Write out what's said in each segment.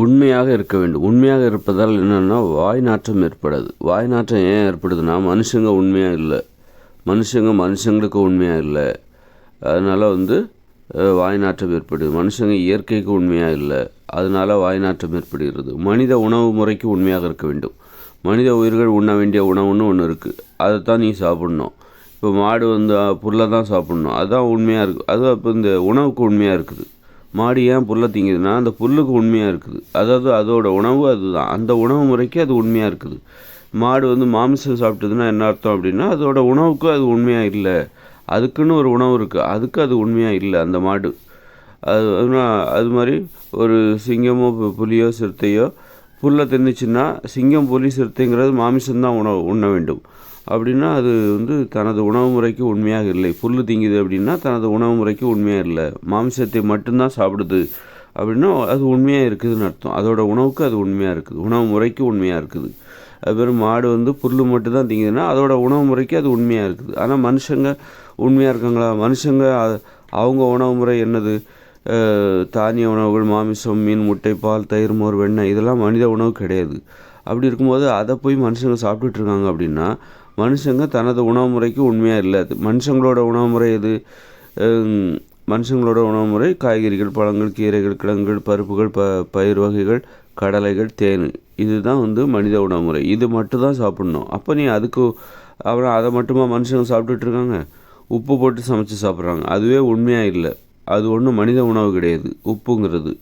உண்மையாக இருக்க வேண்டும். உண்மையாக இருப்பதால் என்னென்னா வாய் நாற்றம் ஏற்படாது. வாய் நாற்றம் ஏன் ஏற்படுதுன்னா மனுஷங்க உண்மையாக இல்லை. மனுஷங்க மனுஷங்களுக்கு உண்மையாக இல்லை. அதனால் வந்து வாய் நாற்றம் ஏற்படுது. மனுஷங்க இயற்கைக்கு உண்மையாக இல்லை. அதனால் வாய் நாற்றம் ஏற்படுகிறது. மனித உணவு முறைக்கு உண்மையாக இருக்க வேண்டும். மனித உயிர்கள் உண்ண வேண்டிய உணவுன்னு ஒன்று இருக்குது அதை தான் நீ சாப்பிட்ணும். இப்போ மாடு வந்து புல்லை தான் சாப்பிட்ணும். அதுதான் உண்மையாக இருக்குது அது அப்போ இந்த உணவுக்கு உண்மையாக இருக்குது. மாடு ஏன் புல்லை திங்குதுன்னா அந்த புல்லுக்கு உண்மையாக இருக்குது. அதாவது அதோட உணவு அதுதான். அந்த உணவு முறைக்கு அது உண்மையாக இருக்குது. மாடு வந்து மாமிசம் சாப்பிட்டதுன்னா என்ன அர்த்தம் அப்படின்னா அதோட உணவுக்கு அது உண்மையாக இல்லை. அதுக்குன்னு ஒரு உணவு இருக்குது அதுக்கு அது உண்மையாக இல்லை அந்த மாடு. அது அது மாதிரி ஒரு சிங்கமோ புலியோ சிறுத்தையோ புல்லை தின்னுச்சுன்னா சிங்கம் புலி சிறுத்தைங்கிறது மாமிசம்தான் உணவு உண்ண வேண்டும். அப்படின்னா அது வந்து தனது உணவு முறைக்கு உண்மையாக இல்லை. புல் திங்குது அப்படின்னா தனது உணவு முறைக்கு உண்மையாக இல்லை. மாம்சத்தை மட்டும்தான் சாப்பிடுது அப்படின்னா அது உண்மையாக இருக்குதுன்னு அர்த்தம். அதோட உணவுக்கு அது உண்மையாக இருக்குது. உணவு முறைக்கு உண்மையாக இருக்குது. அது பேர் மாடு வந்து புல் மட்டும் தான் திங்குதுன்னா அதோட உணவு முறைக்கு அது உண்மையாக இருக்குது. ஆனால் மனுஷங்க உண்மையாக இருக்காங்களா? மனுஷங்க அவங்க உணவு முறை என்னது? தானிய உணவுகள் மாமிசம் மீன் முட்டை பால் தயிர் மோர் வெண்ணெய் இதெல்லாம் மனித உணவு கிடையாது. அப்படி இருக்கும்போது அதை போய் மனுஷங்க சாப்பிட்டுட்டு இருக்காங்க அப்படின்னா மனுஷங்க தனது உணவு முறைக்கு உண்மையாக இல்லை. அது மனுஷங்களோட உணவு முறை எது? மனுஷங்களோட உணவு முறை காய்கறிகள் பழங்கள் கீரைகள் கிழங்குகள் பருப்புகள் ப பயிர் வகைகள் கடலைகள் தேன். இதுதான் வந்து மனித உணவு முறை. இது மட்டும் தான் சாப்பிட்ணும். அப்போ நீ அதுக்கு அப்புறம் அதை மட்டுமா மனுஷங்க சாப்பிட்டுட்டு இருக்காங்க? உப்பு போட்டு சமைச்சு சாப்பிட்றாங்க. அதுவே உண்மையாக இல்லை. அது ஒன்றும் மனித உணவு கிடையாது. உப்புங்கிறது.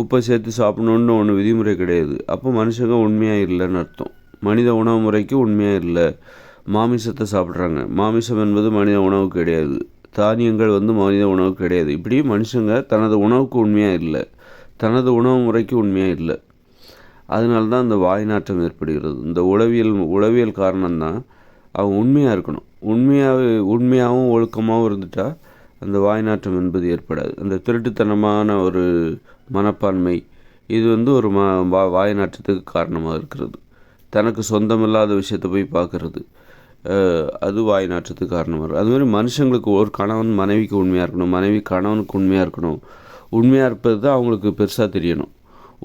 உப்பை சேர்த்து சாப்பிடணுன்னு ஒன்று விதிமுறை கிடையாது. அப்போ மனுஷங்க உண்மையாக இல்லைன்னு அர்த்தம். மனித உணவு முறைக்கு உண்மையாக இல்லை. மாமிசத்தை சாப்பிட்றாங்க. மாமிசம் என்பது மனித உணவு கிடையாது. தானியங்கள் வந்து மனித உணவு கிடையாது. இப்படி மனுஷங்க தனது உணவுக்கு உண்மையாக இல்லை. தனது உணவு முறைக்கு உண்மையாக இல்லை. அதனால தான் இந்த வாய் நாற்றம் ஏற்படுகிறது. இந்த உளவியல் உளவியல் காரணம்தான் அவன் உண்மையாக இருக்கணும். உண்மையாகவே உண்மையாகவும் ஒழுக்கமாகவும் இருந்துட்டா அந்த வாய் நாற்றம் என்பது ஏற்படாது. அந்த திருட்டுத்தனமான ஒரு மனப்பான்மை இது வந்து ஒரு ம வா வாய் நாற்றத்துக்கு காரணமாக இருக்கிறது. தனக்கு சொந்தமில்லாத விஷயத்தை போய் பார்க்குறது. அது வாய் நாற்றத்துக்கு காரணமாக இருக்கும். அது மாதிரி மனுஷங்களுக்கு ஒரு கணவன் மனைவிக்கு உண்மையாக இருக்கணும் மனைவி கணவனுக்கு உண்மையாக இருக்கணும். உண்மையாக இருப்பது தான் அவங்களுக்கு பெருசாக தெரியணும்.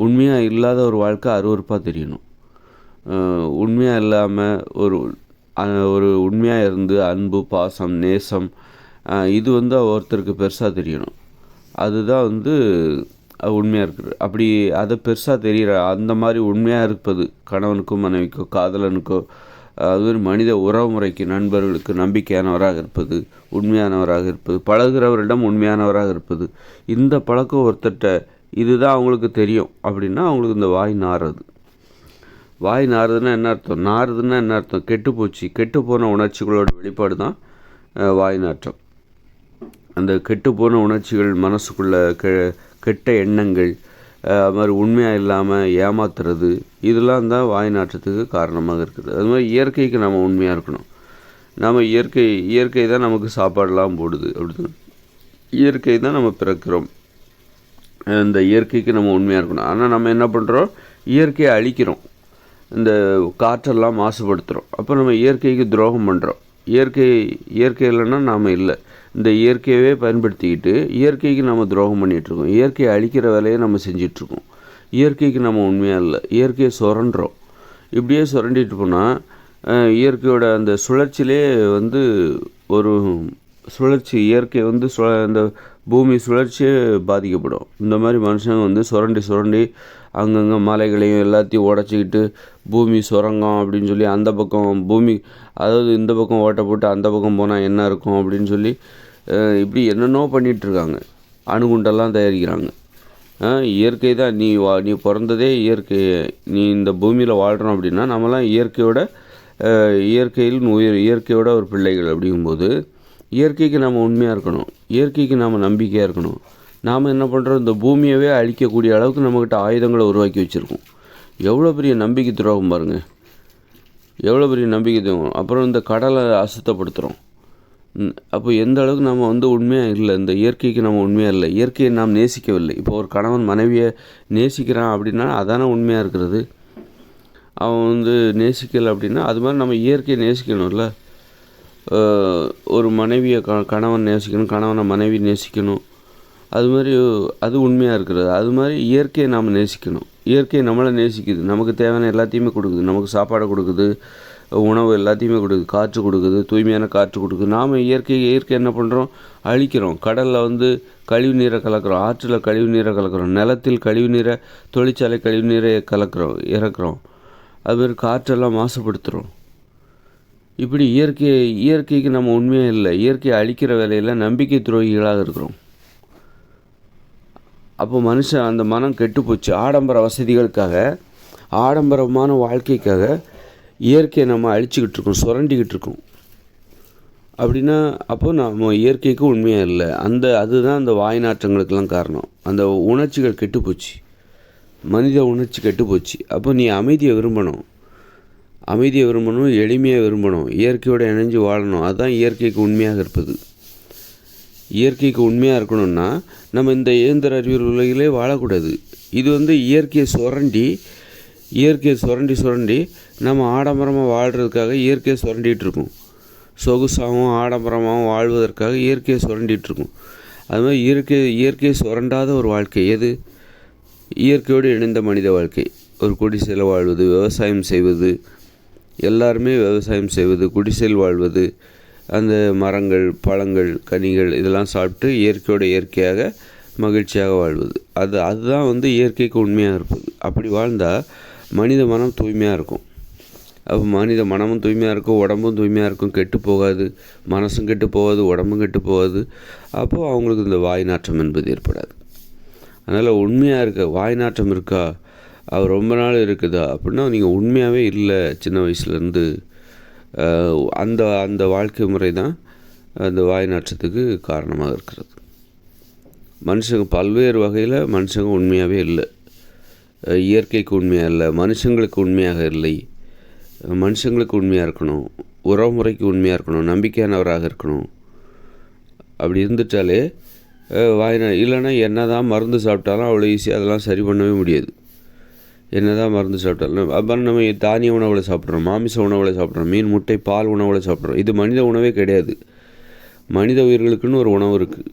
உண்மையாக இல்லாத ஒரு வாழ்க்கை அருவருப்பாக தெரியணும். உண்மையாக இல்லாமல் ஒரு ஒரு உண்மையாக இருந்து அன்பு பாசம் நேசம் இது வந்து ஒருத்தருக்கு பெருசாக தெரியணும். அதுதான் வந்து உண்மையாக இருக்குது. அப்படி அதை பெருசாக தெரிகிற அந்த மாதிரி உண்மையாக இருப்பது கணவனுக்கோ மனைவிக்கோ காதலனுக்கோ அது மனித உறவுமுறைக்கு நண்பர்களுக்கு நம்பிக்கையானவராக இருப்பது உண்மையானவராக இருப்பது பழகுறவரிடம் உண்மையானவராக இருப்பது. இந்த பழக்கம் ஒருத்தட்ட இதுதான் அவங்களுக்கு தெரியும் அப்படின்னா அவங்களுக்கு இந்த வாய் நாறுது. வாய் நாறுதுன்னா என்ன அர்த்தம்? நாறுதுன்னா என்ன அர்த்தம்? கெட்டு போச்சு. கெட்டு போன உணர்ச்சிகளோட வெளிப்பாடு தான் வாய் நாற்றம். அந்த கெட்டுப்போன உணர்ச்சிகள் மனசுக்குள்ளே கெ கெட்ட எண்ணங்கள் அது மாதிரி உண்மையாக இல்லாமல் ஏமாத்துறது இதெல்லாம் தான் வாய் நாற்றத்துக்கு காரணமாக இருக்குது. அது மாதிரி இயற்கைக்கு நம்ம உண்மையாக இருக்கணும். நாம் இயற்கை இயற்கை தான் நமக்கு சாப்பாடெல்லாம் போடுது அப்படின்னு. இயற்கை தான் நம்ம பிறக்கிறோம். இந்த இயற்கைக்கு நம்ம உண்மையாக இருக்கணும். ஆனால் நம்ம என்ன பண்ணுறோம் இயற்கையை அழிக்கிறோம். இந்த காற்றெல்லாம் மாசுபடுத்துகிறோம் அப்போ நம்ம இயற்கைக்கு துரோகம் பண்ணுறோம் இயற்கை இயற்கை இல்லைன்னா நாம் இல்லை. இந்த இயற்கையவே பயன்படுத்திக்கிட்டு இயற்கைக்கு நம்ம துரோகம் பண்ணிகிட்ருக்கோம். இயற்கையை அழிக்கிற வேலையை நம்ம செஞ்சிட்ருக்கோம் இயற்கைக்கு நம்ம உண்மையாக இல்லை. இயற்கையை சுரண்டுறோம் இப்படியே சுரண்டிட்டு போனால் இயற்கையோட அந்த சுழற்சியிலே வந்து ஒரு சுழற்சி இயற்கை வந்து சுழ அந்த பூமி சுழற்சியே பாதிக்கப்படும். இந்த மாதிரி மனுஷங்க வந்து சுரண்டி சுரண்டி அங்கங்கே மலைகளையும் எல்லாத்தையும் உடச்சிக்கிட்டு பூமி சுரங்கம் அப்படின்னு சொல்லி அந்த பக்கம் பூமி அதாவது இந்த பக்கம் ஓட்டை போட்டு அந்த பக்கம் போனால் என்ன இருக்கும் அப்படின்னு சொல்லி இப்படி என்னென்னோ பண்ணிகிட்ருக்காங்க அணுகுண்டெல்லாம் தயாரிக்கிறாங்க. இயற்கை தான் நீ வா நீ பிறந்ததே இயற்கை நீ இந்த பூமியில் வாழ்கிறோம் அப்படின்னா நம்மலாம் இயற்கையோட இயற்கையில் உயிர் இயற்கையோட ஒரு பிள்ளைகள் அப்படிங்கும்போது இயற்கைக்கு நம்ம உண்மையாக இருக்கணும். இயற்கைக்கு நாம் நம்பிக்கையாக இருக்கணும். நாம் என்ன பண்ணுறோம் இந்த பூமியவே அழிக்கக்கூடிய அளவுக்கு நம்மக்கிட்ட ஆயுதங்களை உருவாக்கி வச்சுருக்கோம். எவ்வளோ பெரிய நம்பிக்கை துரோகம் பாருங்கள் எவ்வளோ பெரிய நம்பிக்கை துரோகம். அப்புறம் இந்த கடலை அசுத்தப்படுத்துகிறோம் அப்போ எந்த அளவுக்கு நம்ம வந்து உண்மையாக இல்லை இந்த இயற்கைக்கு நம்ம உண்மையாக இல்லை இயற்கையை நாம் நேசிக்கவில்லை. இப்போ ஒரு கணவன் மனைவியை நேசிக்கிறான் அப்படின்னா அதானே உண்மையாக இருக்கிறது? அவன் வந்து நேசிக்கலை அப்படின்னா அது மாதிரி நம்ம இயற்கையை நேசிக்கணும்ல. ஒரு மனைவியை க கணவன் நேசிக்கணும் கணவனை மனைவி நேசிக்கணும். அது மாதிரி அது உண்மையாக இருக்கிறது. அது மாதிரி இயற்கையை நாம் நேசிக்கணும். இயற்கை நம்மளை நேசிக்குது. நமக்கு தேவையான எல்லாத்தையுமே கொடுக்குது. நமக்கு சாப்பாடை கொடுக்குது. உணவு எல்லாத்தையுமே கொடுக்குது. காற்று கொடுக்குது தூய்மையான காற்று கொடுக்குது. நாம் இயற்கை இயற்கை என்ன பண்ணுறோம் அழிக்கிறோம். கடலில் வந்து கழிவு நீரை கலக்கிறோம். ஆற்றில் கழிவு நீரை கலக்கிறோம். நிலத்தில் கழிவு நீரை தொழிற்சாலை கழிவு நீரை கலக்கிறோம் இறக்குறோம். அதுமாதிரி காற்றெல்லாம் மாசுபடுத்துகிறோம் இப்படி இயற்கை இயற்கைக்கு நம்ம உண்மையாக இல்லை. இயற்கையை அழிக்கிற வேலையில் நம்பிக்கை துரோகிகளாக இருக்கிறோம். அப்போ மனுஷன் அந்த மனம் கெட்டுப்போச்சு. ஆடம்பர வசதிகளுக்காக ஆடம்பரமான வாழ்க்கைக்காக இயற்கையை நம்ம அழிச்சிக்கிட்டு இருக்கோம் சுரண்டிக்கிட்டு இருக்கோம். அப்படின்னா அப்போது நம்ம இயற்கைக்கு உண்மையாக இல்லை. அந்த அதுதான் அந்த வாய்நாற்றங்களுக்கெல்லாம் காரணம். அந்த உணர்ச்சிகள் கெட்டுப்போச்சு மனித உணர்ச்சி கெட்டுப்போச்சு அப்போ நீ அமைதியை விரும்பணும். அமைதியை விரும்பணும் எளிமையாக விரும்பணும். இயற்கையோடு இணைஞ்சு வாழணும். அதுதான் இயற்கைக்கு உண்மையாக இருப்பது. இயற்கைக்கு உண்மையாக இருக்கணும்னா நம்ம இந்த இயந்திர அறிவியல் உலகிலே வாழக்கூடாது. இது வந்து இயற்கையை சுரண்டி இயற்கையை சுரண்டி சுரண்டி நம்ம ஆடம்பரமாக வாழ்கிறதுக்காக இயற்கையை சுரண்டிகிட்டு இருக்கும் சொகுசாகவும் ஆடம்பரமாகவும் வாழ்வதற்காக இயற்கையை சுரண்டிகிட்ருக்கோம். அது மாதிரி இயற்கை இயற்கையை சுரண்டாத ஒரு வாழ்க்கை எது? இயற்கையோடு இணைந்த மனித வாழ்க்கை. ஒரு குடிசையில் வாழ்வது விவசாயம் செய்வது எல்லாருமே விவசாயம் செய்வது குடிசையில் வாழ்வது அந்த மரங்கள் பழங்கள் கனிகள் இதெல்லாம் சாப்பிட்டு இயற்கையோட இயற்கையாக மகிழ்ச்சியாக வாழ்வது. அது அதுதான் வந்து இயற்கைக்கு உண்மையாக இருப்பது. அப்படி வாழ்ந்தால் மனித மனம் தூய்மையாக இருக்கும். அப்போ மனித மனமும் தூய்மையாக இருக்கும் உடம்பும் தூய்மையாக இருக்கும். கெட்டு போகாது மனசும் கெட்டு போகாது உடம்பும் கெட்டு போகாது. அப்போது அவங்களுக்கு இந்த வாய் நாற்றம் என்பது ஏற்படாது. அதனால் உண்மையாக இருக்க வாய் நாற்றம் இருக்கா? அவர் ரொம்ப நாள் இருக்குதா? அப்படின்னா நீங்கள் உண்மையாகவே இல்லை சின்ன வயசுலேருந்து அந்த அந்த வாழ்க்கை முறை தான் அந்த வாய் நாற்றத்துக்கு காரணமாக இருக்கிறது. மனுஷங்க பல்வேறு வகையில் மனுஷங்க உண்மையாகவே இல்லை. இயற்கைக்கு உண்மையாக இல்லை மனுஷங்களுக்கு உண்மையாக இல்லை. மனுஷங்களுக்கு உண்மையாக இருக்கணும் உறவுமுறைக்கு உண்மையாக இருக்கணும் நம்பிக்கையானவராக இருக்கணும். அப்படி இருந்துட்டாலே வாயினா இல்லைன்னா என்ன தான் மருந்து சாப்பிட்டாலும் அவ்வளோ ஈஸியாக அதெல்லாம் சரி பண்ணவே முடியாது. என்ன தான் மருந்து சாப்பிட்டாலும் அப்புறம் நம்ம தானிய உணவில் சாப்பிட்றோம் மாமிச உணவில் சாப்பிட்றோம் மீன் முட்டை பால் உணவில் சாப்பிட்றோம். இது மனித உணவே கிடையாது. மனித உயிர்களுக்குன்னு ஒரு உணவு இருக்குது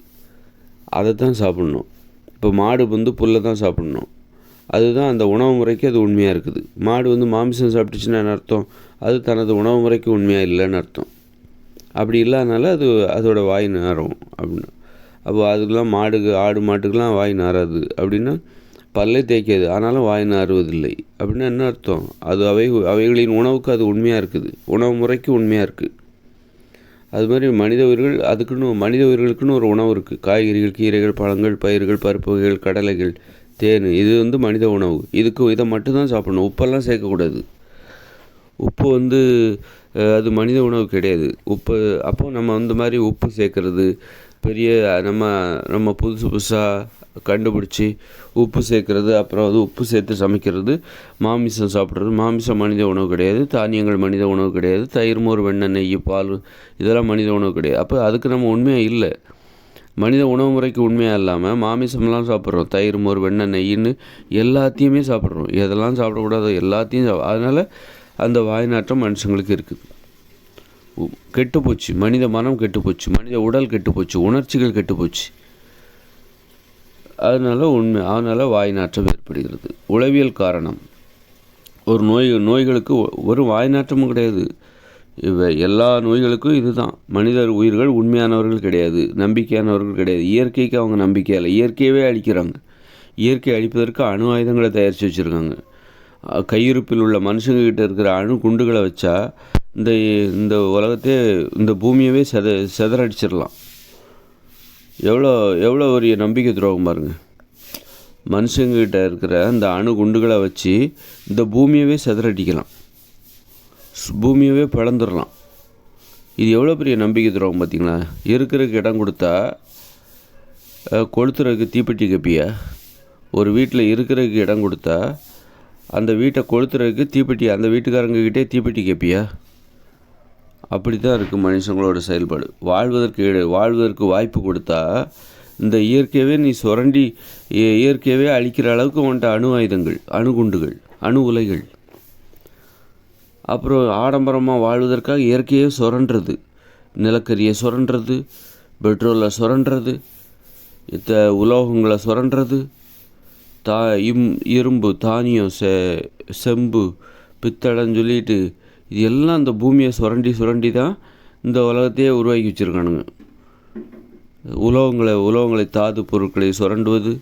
அதை தான் சாப்பிட்ணும். இப்போ மாடு வந்து புல்லை தான் சாப்பிட்ணும். அதுதான் அந்த உணவு முறைக்கு அது உண்மையாக இருக்குது. மாடு வந்து மாமிசம் சாப்பிட்டுச்சுன்னா என்ன அர்த்தம்? அது தனது உணவு முறைக்கு உண்மையாக இல்லைன்னு அர்த்தம். அப்படி இல்லாதனால அது அதோடய வாய் நாரும் அப்படின்னு. அப்போ அதுக்கெலாம் மாடுக்கு ஆடு மாட்டுக்கெலாம் வாய் நாராது அப்படின்னா பல்லே தேய்க்காது. ஆனாலும் வாய் நாறுவதில்லை அப்படின்னா என்ன அர்த்தம்? அது அவை அவைகளின் உணவுக்கு அது உண்மையாக இருக்குது. உணவு முறைக்கு உண்மையாக இருக்குது அது மாதிரி மனித உயிர்கள் அதுக்குன்னு மனித உயிர்களுக்குன்னு ஒரு உணவு இருக்குது காய்கறிகள் கீரைகள் பழங்கள் பயிர்கள் பருப்பு வகைகள் கடலைகள் தேன் இது வந்து மனித உணவு. இதுக்கு இதை மட்டும்தான் சாப்பிடணும். உப்பெல்லாம் சேர்க்கக்கூடாது. உப்பு வந்து அது மனித உணவு கிடையாது. உப்பு அப்போது நம்ம அந்த மாதிரி உப்பு சேர்க்குறது பெரிய நம்ம நம்ம புதுசு புதுசாக கண்டுபிடிச்சி உப்பு சேர்க்குறது அப்புறம் வந்து உப்பு சேர்த்து சமைக்கிறது மாமிசம் சாப்பிட்றது. மாமிசம் மனித உணவு கிடையாது. தானியங்கள் மனித உணவு கிடையாது. தயிர் மோர் வெண்ணெய் நெய் பால் இதெல்லாம் மனித உணவு கிடையாது. அப்போ அதுக்கு நம்ம உண்மையாக இல்லை. மனித உணவு முறைக்கு உண்மையாக இல்லாமல் மாமிசம்லாம் சாப்பிட்றோம். தயிர் மோர் வெண்ணெய் நெய்ன்னு எல்லாத்தையுமே சாப்பிட்றோம். எதெல்லாம் சாப்பிடக்கூடாதோ எல்லாத்தையும் சாப்பிட அதனால் அந்த வாய்நாற்றம் மனுஷங்களுக்கு இருக்குது கெட்டுப்போச்சு மனித மனம் கெட்டுப்போச்சு மனித உடல் கெட்டுப்போச்சு உணர்ச்சிகள் கெட்டுப்போச்சு அதனால் உண்மை அதனால் வாய் நாற்றம் ஏற்படுகிறது. உளவியல் காரணம். ஒரு நோய் நோய்களுக்கு ஒரு வாய் நாற்றமும் கிடையாது. இவை எல்லா நோய்களுக்கும் இதுதான். மனிதர் உயிர்கள் உண்மையானவர்கள் கிடையாது நம்பிக்கையானவர்கள் கிடையாது. இயற்கைக்கு அவங்க நம்பிக்கை இல்லை. இயற்கையவே அழிக்கிறாங்க. இயற்கை அழிப்பதற்கு அணு ஆயுதங்களை தயாரித்து வச்சுருக்காங்க. கையிருப்பில் உள்ள மனுஷங்கக்கிட்ட இருக்கிற அணு குண்டுகளை வச்சா இந்த இந்த உலகத்தையே இந்த பூமியவே செத செதறடிச்சிடலாம். எவ்வளோ எவ்வளோ ஒரு நம்பிக்கை துரோகம் பாருங்கள் மனுஷங்கிட்ட இருக்கிற அந்த அணு குண்டுகளை வச்சு இந்த பூமியவே செதறடிக்கலாம். பூமியவே பிளந்துடலாம். இது எவ்வளோ பெரிய நம்பிக்கை துரோகம் பார்த்தீங்களா? இருக்கிறதுக்கு இடம் கொடுத்தா கொளுத்துறதுக்கு தீப்பெட்டி கப்பியா ஒரு வீட்டில் இருக்கிறதுக்கு இடம் கொடுத்தா அந்த வீட்டை கொளுத்துறதுக்கு தீப்பெட்டி அந்த வீட்டுக்காரங்கக்கிட்டே தீப்பெட்டி கேட்பியா அப்படி தான் இருக்குது மனுஷங்களோட செயல்பாடு. வாழ்வதற்கு வாழ்வதற்கு வாய்ப்பு கொடுத்தா இந்த இயற்கையவே நீ சுரண்டி இயற்கையவே அழிக்கிற அளவுக்கு உன்ட்ட அணு ஆயுதங்கள் அணுகுண்டுகள் அணு உலைகள் அப்புறம் ஆடம்பரமாக வாழ்வதற்காக இயற்கையே சுரண்டுறது. நிலக்கரியை சுரண்டுறது பெட்ரோலை சுரண்டுறது இத்த உலோகங்களை சுரண்டுறது தா இம் இரும்பு தானியம் செ செம்பு பித்தளைன்னு சொல்லிட்டு இது எல்லாம் இந்த பூமியை சுரண்டி சுரண்டி தான் இந்த உலகத்தையே உருவாக்கி வச்சுருக்கானுங்க. உலோகங்களை உலோகங்களை தாது பொருட்களை சுரண்டுவது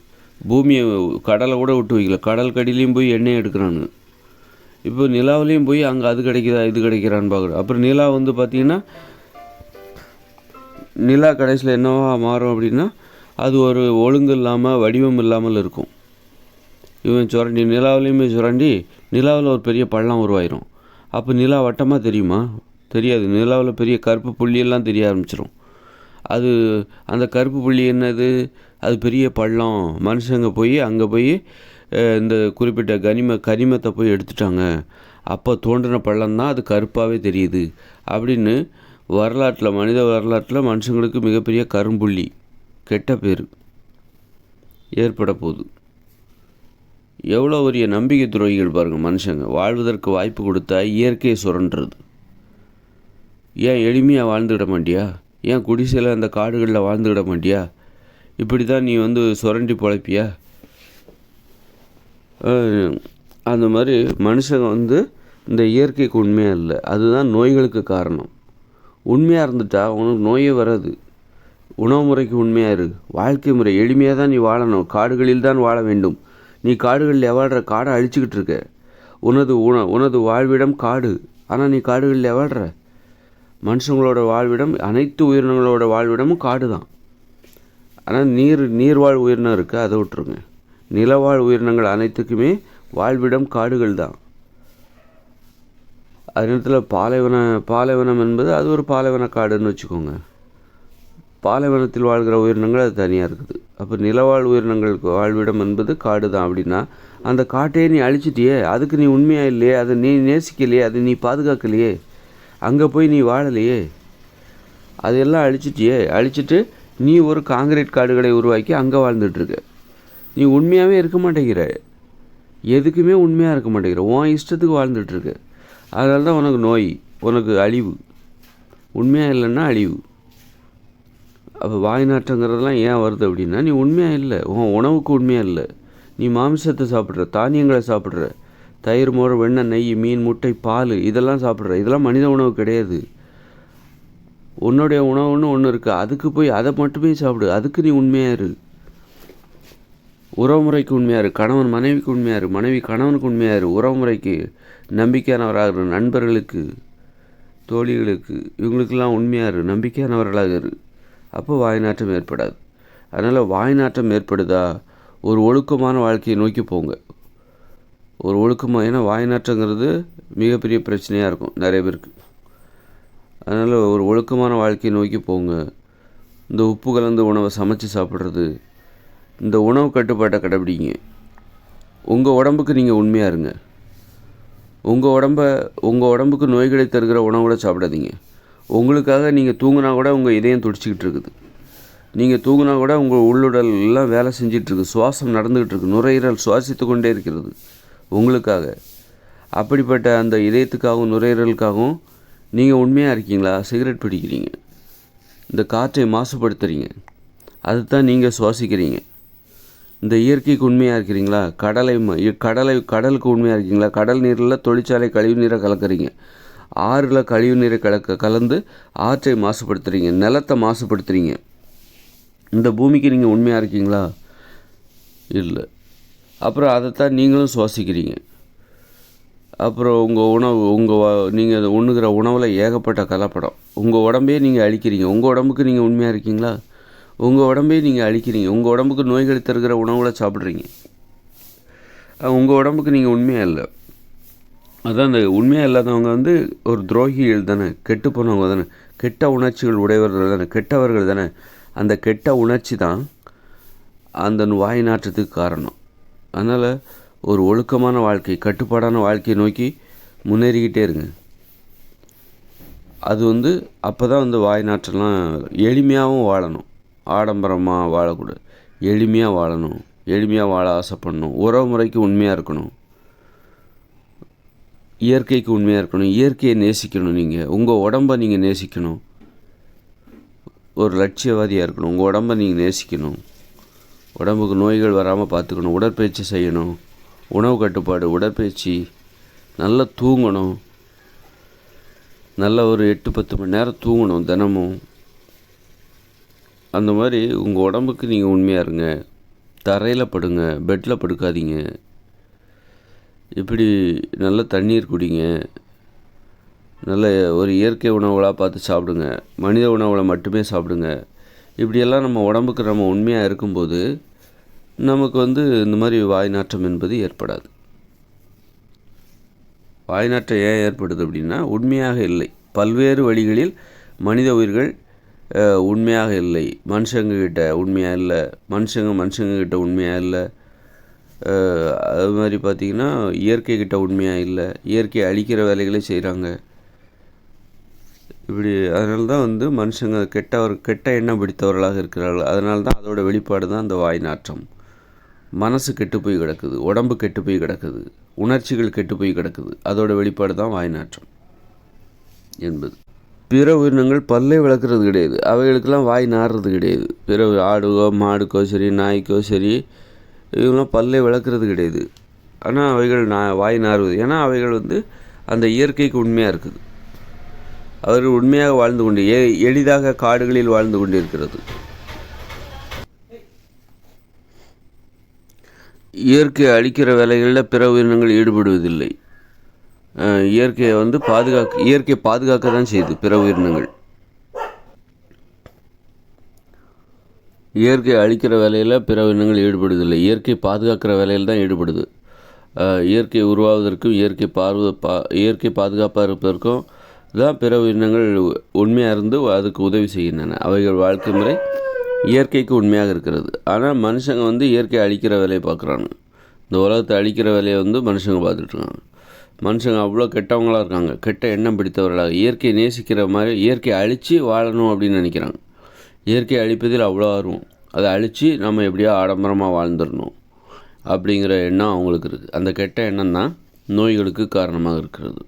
பூமியை கடலை கூட விட்டு வைக்கல. கடல் கடிலையும் போய் எண்ணெய் எடுக்கிறானுங்க. இப்போ நிலாவிலையும் போய் அங்கே அது கிடைக்குதா இது கிடைக்கிறான்னு பார்க்குறோம். அப்புறம் நிலா வந்து பார்த்திங்கன்னா நிலா கடைசியில் என்னவா மாறும் அப்படின்னா அது ஒரு ஒழுங்கு இல்லாமல் வடிவம் இல்லாமல் இருக்கும். இவன் சுரண்டி நிலாவிலையுமே சுரண்டி நிலாவில் ஒரு பெரிய பள்ளம் உருவாயிரும். அப்போ நிலா வட்டமாக தெரியுமா? தெரியாது. நிலாவில் பெரிய கருப்பு புள்ளியெல்லாம் தெரிய ஆரம்பிச்சிடும் அது அந்த கருப்பு புள்ளி என்னது? அது பெரிய பள்ளம். மனுஷங்க போய் அங்கே போய் இந்த குறிப்பிட்ட கனிம கனிமத்தை போய் எடுத்துட்டாங்க. அப்போ தோன்றின பள்ளம் தான் அது கருப்பாகவே தெரியுது. அப்படின்னு வரலாற்றில் மனித வரலாற்றில் மனுஷங்களுக்கு மிகப்பெரிய கரும்புள்ளி கெட்ட பேர். ஏற்பட போகுது. எவ்வளோ பெரிய நம்பிக்கை துரோகிகள் பாருங்கள் மனுஷங்க. வாழ்வதற்கு வாய்ப்பு கொடுத்தா இயற்கையை சுரண்டுறது. ஏன் எளிமையாக வாழ்ந்துக்கிட மாட்டியா? ஏன் குடிசையில் அந்த காடுகளில் வாழ்ந்துக்கிட மாட்டியா? இப்படி தான் நீ வந்து சுரண்டி பொழைப்பியா? அந்த மாதிரி மனுஷங்க வந்து இந்த இயற்கைக்கு உண்மையாக இல்லை. அதுதான் நோய்களுக்கு காரணம். உண்மையாக இருந்துட்டா உனக்கு நோயே வராது. உணவு முறைக்கு உண்மையாக இரு. வாழ்க்கை முறை எளிமையாக தான் நீ வாழணும். காடுகளில் தான் வாழ வேண்டும். நீ காடுகளில் வாழ்கிற காடை அழிச்சுக்கிட்டு இருக்க. உனது உண உனது வாழ்விடம் காடு. ஆனால் நீ காடுகளில் வாழ்கிற மனுஷங்களோட வாழ்விடம் அனைத்து உயிரினங்களோட வாழ்விடமும் காடு தான் ஆனால் நீர் நீர்வாழ் உயிரினம் இருக்குது அதை விட்டுருங்க. நிலவாழ் உயிரினங்கள் அனைத்துக்குமே வாழ்விடம் காடுகள் தான் அதே நேரத்தில் பாலைவன பாலைவனம் என்பது அது ஒரு பாலைவன காடுன்னு வச்சுக்கோங்க. பாலைவனத்தில் வாழ்கிற உயிரினங்கள் அது தனியாக இருக்குது. அப்போ நிலவாழ் உயிரினங்களுக்கு வாழ்விடம் என்பது காடு தான் அப்படின்னா அந்த காட்டையே நீ அழிச்சிட்டியே அதுக்கு நீ உண்மையாக இல்லையே அதை நீ நேசிக்கலையே அதை நீ பாதுகாக்கலையே அங்கே போய் நீ வாழலையே அதையெல்லாம் அழிச்சிட்டியே அழிச்சிட்டு நீ ஒரு காங்கிரீட் காடுகளை உருவாக்கி அங்கே வாழ்ந்துட்டுருக்க நீ உண்மையாகவே இருக்க மாட்டேங்கிற. எதுக்குமே உண்மையாக இருக்க மாட்டேங்கிற. உன் இஷ்டத்துக்கு வாழ்ந்துட்டுருக்க. அதனால தான் உனக்கு நோய் உனக்கு அழிவு. உண்மையாக இல்லைன்னா அழிவு. அப்போ வாய்நாற்றங்கிறதெல்லாம் ஏன் வருது அப்படின்னா நீ உண்மையாக இல்லை. உன் உணவுக்கு உண்மையாக இல்லை. நீ மாமிசத்தை சாப்பிட்ற தானியங்களை சாப்பிட்ற. தயிர் மோர் வெண்ணெய் நெய் மீன் முட்டை பால் இதெல்லாம் சாப்பிட்ற. இதெல்லாம் மனித உணவு கிடையாது. உன்னுடைய உணவுன்னு ஒன்று இருக்குது அதுக்கு போய் அதை மட்டுமே சாப்பிடு. அதுக்கு நீ உண்மையாக இரு. உறவுமுறைக்கு உண்மையாக இரு கணவன் மனைவிக்கு உண்மையாக இரு மனைவி கணவனுக்கு உண்மையாக இரு உறவுமுறைக்கு நம்பிக்கையானவராக இரு நண்பர்களுக்கு தோழிகளுக்கு இவங்களுக்கெல்லாம் உண்மையாக இரு நம்பிக்கையானவர்களாக இரு அப்போ வாய்நாட்டம் ஏற்படாது. அதனால் வாய்நாட்டம் ஏற்படுதா ஒரு ஒழுக்கமான வாழ்க்கையை நோக்கி போங்க. ஒரு ஒழுக்கமாக ஏன்னா வாய்நாற்றங்கிறது மிகப்பெரிய பிரச்சனையாக இருக்கும் நிறைய பேருக்கு. அதனால் ஒரு ஒழுக்கமான வாழ்க்கையை நோக்கி போங்க. இந்த உப்பு கலந்த உணவை சமைச்சு சாப்பிட்றது இந்த உணவு கட்டுப்பாட்டை கடைபிடிங்க. உங்கள் உடம்புக்கு நீங்கள் உண்மையாக இருங்க. உங்கள் உடம்ப உங்கள் உடம்புக்கு நோய்களை தருகிற உணவுகளை சாப்பிடாதீங்க. உங்களுக்காக நீங்கள் தூங்கினா கூட உங்கள் இதயம் துடிச்சிக்கிட்டு இருக்குது. நீங்கள் தூங்கினா கூட உங்கள் உள்ளுடல் எல்லாம் வேலை செஞ்சிகிட்ருக்கு சுவாசம் நடந்துக்கிட்டு இருக்குது நுரையீரல் சுவாசித்து கொண்டே இருக்கிறது. உங்களுக்காக. அப்படிப்பட்ட அந்த இதயத்துக்காகவும் நுரையீரலுக்காகவும் நீங்கள் உண்மையாக இருக்கீங்களா? சிகரெட் பிடிக்கிறீங்க. இந்த காற்றை மாசுபடுத்துகிறீங்க அதுதான் நீங்கள் சுவாசிக்கிறீங்க. இந்த இயற்கைக்கு உண்மையாக இருக்கிறீங்களா? கடலை ம- இ- கடலை கடலுக்கு உண்மையாக இருக்கீங்களா? கடல் நீரில் தொழிற்சாலை கழிவு நீரை கலக்கிறீங்க. ஆறில் கழிவு நீரை கலக்க கலந்து ஆற்றை மாசுபடுத்துகிறீங்க நிலத்தை மாசுபடுத்துறீங்க. இந்த பூமிக்கு நீங்கள் உண்மையாக இருக்கீங்களா? இல்லை. அப்புறம் அதைத்தான் நீங்களும் சுவாசிக்கிறீங்க. அப்புறம் உங்கள் உணவு உங்கள் நீங்கள் உண்ணுகிற உணவில் ஏகப்பட்ட கலப்படம். உங்கள் உடம்பே நீங்கள் அழிக்கிறீங்க. உங்கள் உடம்புக்கு நீங்கள் உண்மையாக இருக்கீங்களா? உங்கள் உடம்பையும் நீங்கள் அழிக்கிறீங்க. உங்கள் உடம்புக்கு நோய்களை தருகிற உணவுகளை சாப்பிட்றீங்க. உங்கள் உடம்புக்கு நீங்கள் உண்மையாக இல்லை. அதான் அந்த உண்மையாக இல்லாதவங்க வந்து ஒரு துரோகிகள் தானே. கெட்டு போனவங்க தானே. கெட்ட உணர்ச்சிகள் உடையவர்கள் தானே. கெட்டவர்கள் தானே. அந்த கெட்ட உணர்ச்சி தான் அந்த வாய் நாற்றத்துக்கு காரணம். அதனால் ஒரு ஒழுக்கமான வாழ்க்கை கட்டுப்பாடான வாழ்க்கையை நோக்கி முன்னேறிக்கிட்டே இருங்க. அது வந்து அப்போ தான் வந்து வாய் நாற்றெல்லாம் எளிமையாகவும் வாழணும். ஆடம்பரமாக வாழக்கூடாது. எளிமையாக வாழணும். எளிமையாக வாழ ஆசைப்படணும். உறவு முறைக்கு உண்மையாக இருக்கணும். இயற்கைக்கு உண்மையாக இருக்கணும். இயற்கையை நேசிக்கணும் நீங்கள் உங்கள் உடம்பை நீங்கள் நேசிக்கணும். ஒரு லட்சியவாதியாக இருக்கணும். உங்கள் உடம்பை நீங்கள் நேசிக்கணும். உடம்புக்கு நோய்கள் வராமல் பார்த்துக்கணும் உடற்பயிற்சி செய்யணும். உணவு கட்டுப்பாடு உடற்பயிற்சி. நல்லா தூங்கணும். நல்ல ஒரு எட்டு பத்து மணி நேரம் தூங்கணும் தினமும். அந்த மாதிரி உங்கள் உடம்புக்கு நீங்கள் உண்மையாக இருங்க. தரையில் படுங்க பெட்டில் படுக்காதீங்க. இப்படி நல்ல தண்ணீர் குடிங்க. நல்ல ஒரு இயற்கை உணவுகளாக பார்த்து சாப்பிடுங்க. மனித உணவுகளை மட்டுமே சாப்பிடுங்க. இப்படியெல்லாம் நம்ம உடம்புக்கு நம்ம உண்மையாக இருக்கும்போது நமக்கு வந்து இந்த மாதிரி வாய் நாற்றம் என்பது ஏற்படாது. வாய் நாற்றம் ஏன் ஏற்படுது அப்படின்னா உண்மையாக இல்லை. பல்வேறு வழிகளில் மனித உயிர்கள் உண்மையாக இல்லை. மனுஷங்கக்கிட்ட உண்மையாக இல்லை. மனுஷங்க மனுஷங்கக்கிட்ட உண்மையாக இல்லை. அது மாதிரி பார்த்திங்கன்னா இயற்கைக்கிட்ட உண்மையாக இல்லை. இயற்கையை அழிக்கிற வேலைகளை செய்கிறாங்க இப்படி அதனால தான் வந்து மனுஷங்க கெட்டவர் கெட்ட எண்ணம் பிடித்தவர்களாக இருக்கிறார்கள். அதனால தான் அதோட வெளிப்பாடு தான் அந்த வாய் நாற்றம். மனசு கெட்டு போய் கிடக்குது. உடம்பு கெட்டு போய் கிடக்குது. உணர்ச்சிகள் கெட்டு போய் கிடக்குது. அதோட வெளிப்பாடு தான் வாய் நாற்றம் என்பது. பிற உயிரினங்கள் பல்லை விளக்குறது கிடையாது. அவைகளுக்கெல்லாம் வாய் நாடுறது கிடையாது. பிற ஆடுகோ மாடுக்கோ சரி நாய்க்கோ சரி இவங்களாம் பல்லை விளக்குறது கிடையாது. ஆனால் அவைகள் நா வாய் நாறுவது. ஏன்னா அவைகள் வந்து அந்த இயற்கைக்கு உண்மையாக இருக்குது. அவர்கள் உண்மையாக வாழ்ந்து கொண்டு எ எளிதாக காடுகளில் வாழ்ந்து கொண்டிருக்கிறது. இயற்கை அழிக்கிற வேலைகளில் பிற உயிரினங்கள் ஈடுபடுவதில்லை. இயற்கையை வந்து பாதுகாக்க இயற்கை பாதுகாக்க தான் செய்யுது பிற உயிரினங்கள். இயற்கை அழிக்கிற வேலையில் பிற உயிரினங்கள் ஈடுபடுவதில்லை. இயற்கை பாதுகாக்கிற வேலையில் தான் ஈடுபடுது. இயற்கை உருவாவதற்கும் இயற்கை பார்வ பா இயற்கை பாதுகாப்பாக இருப்பதற்கும் தான் பிற உயிரினங்கள் உண்மையாக இருந்து அதுக்கு உதவி செய்கின்றன. அவைகள் வாழ்க்கை முறை இயற்கைக்கு உண்மையாக இருக்கிறது. ஆனால் மனுஷங்க வந்து இயற்கையை அழிக்கிற வேலையை பார்க்குறாங்க. இந்த உலகத்தை அழிக்கிற வேலையை வந்து மனுஷங்க பார்த்துட்ருக்காங்க மனுஷங்க அவ்வளோ கெட்டவங்களாக இருக்காங்க. கெட்ட எண்ணம் பிடித்தவர்களாக. இயற்கையை நேசிக்கிற மாதிரி இயற்கையை அழித்து வாழணும் அப்படின்னு நினைக்கிறாங்க. இயற்கையை அழிப்பதில் அவ்வளோ ஆர்வம். அதை அழித்து நம்ம எப்படியோ ஆடம்பரமாக வாழ்ந்துடணும் அப்படிங்கிற எண்ணம் அவங்களுக்கு இருக்குது அந்த கெட்ட எண்ணம் தான் நோய்களுக்கு காரணமாக இருக்கிறது.